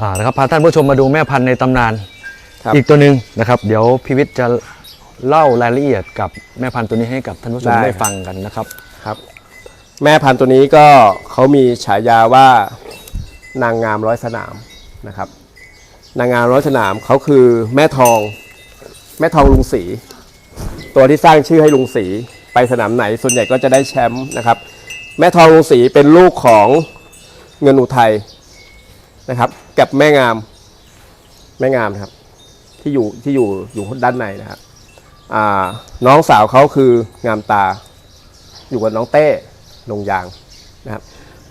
อ่านะครับพาท่านผู้ชมมาดูแม่พันธุ์ในตำนาน ครับ อีกตัวหนึ่งนะครับ เดี๋ยวพิวิทย์จะเล่ารายละเอียดกับแม่พันธุ์ตัวนี้ให้กับท่านผู้ชมได้ ได้ฟังกันนะครับ ครับ แม่พันธุ์ตัวนี้ก็เขามีฉายาว่านางงามร้อยสนามนะครับ นางงามร้อยสนามเขาคือแม่ทอง แม่ทองลุงศรีตัวที่สร้างชื่อให้ลุงศรีไปสนามไหนส่วนใหญ่ก็จะได้แชมป์นะครับ แม่ทองลุงศรีเป็นลูกของเงินอุทัย นะครับกับแม่งามแม่งามนะครับ ที่อยู่ที่อยู่อยู่ด้านในนะครับอ่าน้องสาวเขาคืองามตา อยู่กับน้องเต้ลงยางนะครับ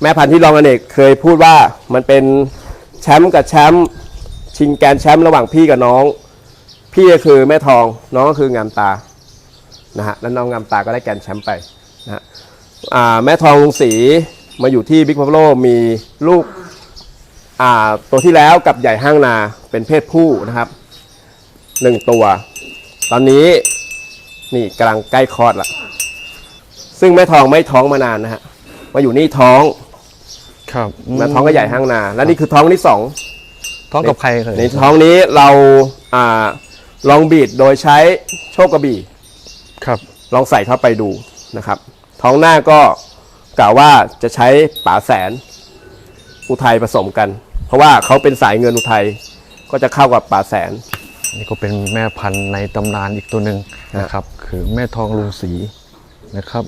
แม่พันธุ์ที่รองอเนกเคยพูดว่ามันเป็นแชมป์กับแชมป์ชิงแกนแชมป์ระหว่างพี่กับน้อง พี่ก็คือแม่ทองน้องก็คืองามตานะฮะแล้วน้องงามตาก็ได้แกนแชมป์ไปนะฮะแม่ทองลุงศรีมาอยู่ที่บิ๊กพัฟโลมีลูก ตัวที่แล้วกับใหญ่ห้างนาเป็นเพศผู้นะครับหนึ่งตัว ตอนนี้นี่กำลังใกล้คลอดละซึ่งแม่ทองไม่ท้องมานานนะฮะมาอยู่นี่ท้องครับมาท้องก็ใหญ่ห้างนา และนี่คือท้องที่สองท้องกับใครเคยในท้องนี้เราอ่าลองบีดโดยใช้โชคกระบี่ครับ ลองใส่เข้าไปดูนะครับ ท้องหน้าก็กล่าวว่าจะใช้ป๋าแสนอุทัยผสมกัน เพราะว่าเขาเป็นสายเงินอุทัยก็จะเข้ากับป่าแสน นี่ก็เป็นแม่พันธุ์ในตำนานอีกตัวหนึ่งนะครับ คือแม่ทองลุงศรีนะครับ